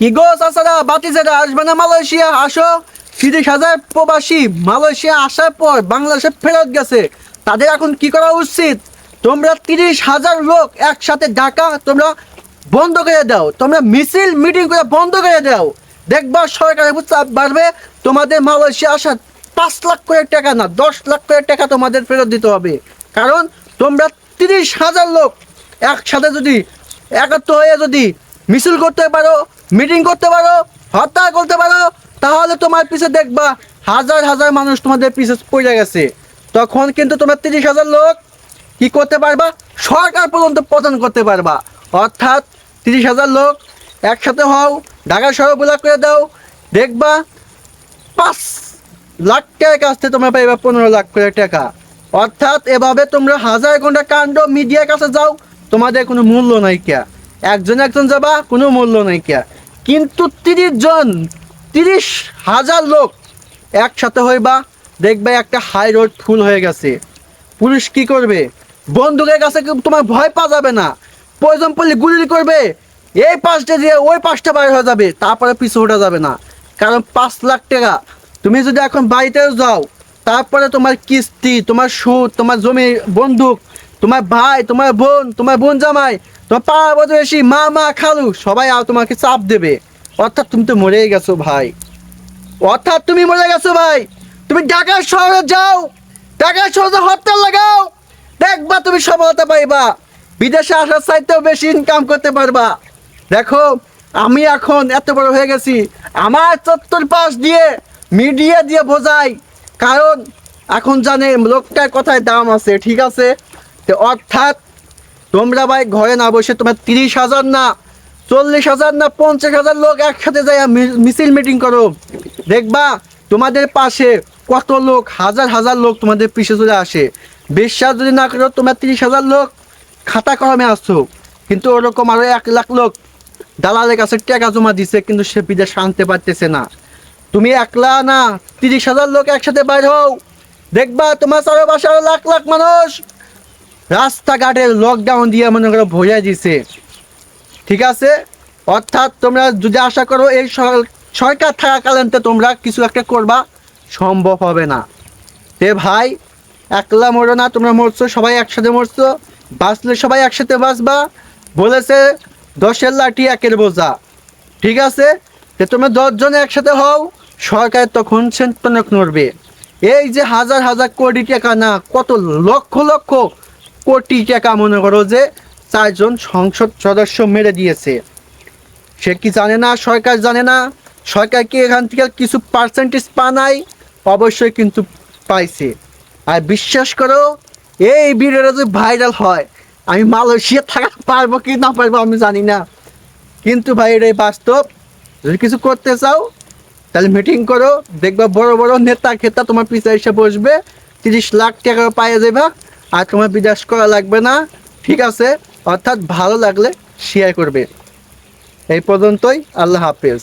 কি গো চাচারা, বাতিজারা, আসবে না মালয়েশিয়া? আসো। তিরিশ হাজার প্রবাসী। মালয়েশিয়া আসার পর বাংলাদেশে ফেরত গেছে। তাদের এখন কি করা উচিত? তোমরা তিরিশ হাজার লোক একসাথে ডাকা তোমরা বন্ধ করে দাও। তোমরা মিছিল, মিটিং করে বন্ধ করে দাও। দেখবা সরকারের উপর চাপ বাড়বে, তোমাদের মালয়েশিয়া আসার পাঁচ লাখ করে টাকা না, দশ লাখ করে টাকা তোমাদের ফেরত দিতে হবে। কারণ তোমরা তিরিশ হাজার লোক একসাথে যদি, একত্র হয়ে যদি মিছিল করতে পারো মিটিং করতে পারো হত্যা করতে পারো, তাহলে তোমার পিছে দেখবা হাজার হাজার মানুষ তোমাদের পিছে পড়ে গেছে। তখন কিন্তু তোমার তিরিশ হাজার লোক কি করতে পারবা? সরকার পর্যন্ত পতন করতে পারবা। অর্থাৎ তিরিশ হাজার লোক একসাথে হও, ঢাকা শহর ব্লক করে দাও, দেখবা পাঁচ লাখ টাকার কাছ থেকে তোমরা পাইবা পনেরো লাখ করে টাকা। অর্থাৎ এভাবে তোমরা হাজার ঘণ্টা কাণ্ড মিডিয়ার কাছে যাও, তোমাদের কোনো মূল্য নাই কিয়া একজন একজন যাবা, কোনো মূল্য নাই কিয়া। কিন্তু তিরিশ জন, তিরিশ হাজার লোক একসাথে হইবা, দেখবে একটা হাই রোড ফুল হয়ে গেছে। পুলিশ কি করবে? বন্দুকের কাছে তোমার ভয় পাওয়া যাবে না? প্রয়োজন পড়লে গুলি করবে। এই পাশটা দিয়ে ওই পাশটা বাইর হয়ে যাবে, তারপরে পিছু ওঠা যাবে না। কারণ পাঁচ লাখ টাকা। তুমি যদি এখন বাড়িতেও যাও, তারপরে তোমার কিস্তি, তোমার সুদ, তোমার জমি, বন্দুক তোমার ভাই, তোমার বোন তোমার বোন জামাই, তোমার পাড়া প্রতিবেশী, মা মা, খালু, সবাই আর তোমাকে চাপ দেবে। অর্থাৎ তুমি তো মরেই গেছো ভাই। অর্থাৎ তুমি মরে গেছো ভাই। তুমি ঢাকা শহরে যাও ঢাকা শহরে হরতাল লাগাও, দেখবা তুমি সফলতা পাইবা। বিদেশে আসার চাইতেও বেশি ইনকাম করতে পারবা। দেখো, আমি এখন এত বড় হয়ে গেছি। আমার চত্বর পাশ দিয়ে, মিডিয়া দিয়ে বোঝাই। কারণ এখন জানে লোকটার কথায় দাম আছে, ঠিক আছে? অর্থাৎ তোমরা ভাই ঘরে না বসে তোমার তিরিশ হাজার না, চল্লিশ হাজার না, পঞ্চাশ হাজার লোক একসাথে যাই মিছিল মিটিং করো। দেখবা তোমাদের পাশে কত লোক, হাজার হাজার লোক তোমাদের পিছে চলে আসে। বিশ্বাস যদি না করো তোমার তিরিশ হাজার লোক খাতা কলমে আসছো। কিন্তু ওরকম আরও এক লাখ লোক দালালের কাছে টাকা জমা দিছে, কিন্তু সে বিদেশ আনতে পারতেছে না। তুমি একলা না, তিরিশ হাজার লোক একসাথে বাইর হও। দেখবা তোমার চারপাশে আরও লাখ লাখ মানুষ। রাস্তাঘাটের লকডাউন দিয়ে মনে করো ভরিয়ে দিছে ঠিক আছে? অর্থাৎ তোমরা যদি আশা করো এই সর- সরকার থাকাকালীন তো তোমরা কিছু একটা করবা, সম্ভব হবে না। তে ভাই, একলা মরো না, তোমরা মরছো, সবাই একসাথে মরছো, বাঁচলে সবাই একসাথে বাঁচবা, বলেছে দশের লাঠি একের বোঝা। ঠিক আছে? যে তোমরা দশজন একসাথে হও, সরকার তখন সেন্তনক নড়বে। এই যে হাজার হাজার কোটি টাকা না, কত লক্ষ লক্ষ কোটি টাকা মনে করো যে চারজন সংসদ সদস্য মেরে দিয়েছে। সে কি জানে না? সরকার জানে না? সরকার কি এখান থেকে কিছু পার্সেন্টেজ পা নাই অবশ্যই কিন্তু পাইছে। আর বিশ্বাস করো, এই ভিডিওটা যদি ভাইরাল হয়, আমি মালয়েশিয়া থাকা পারব কি না পারব আমি জানি না। কিন্তু ভাই, এটাই বাস্তব। যদি কিছু করতে চাও, তাহলে মিটিং করো, দেখবা বড় বড় নেতা খেতা তোমার পিছিয়ে এসে বসবে। তিরিশ লাখ টাকা পাইয়ে যাবা আর তোমার বিদাস করা লাগবে না, ঠিক আছে? অর্থাৎ ভালো লাগলে শেয়ার করবে। এই পর্যন্তই, আল্লাহ হাফেজ।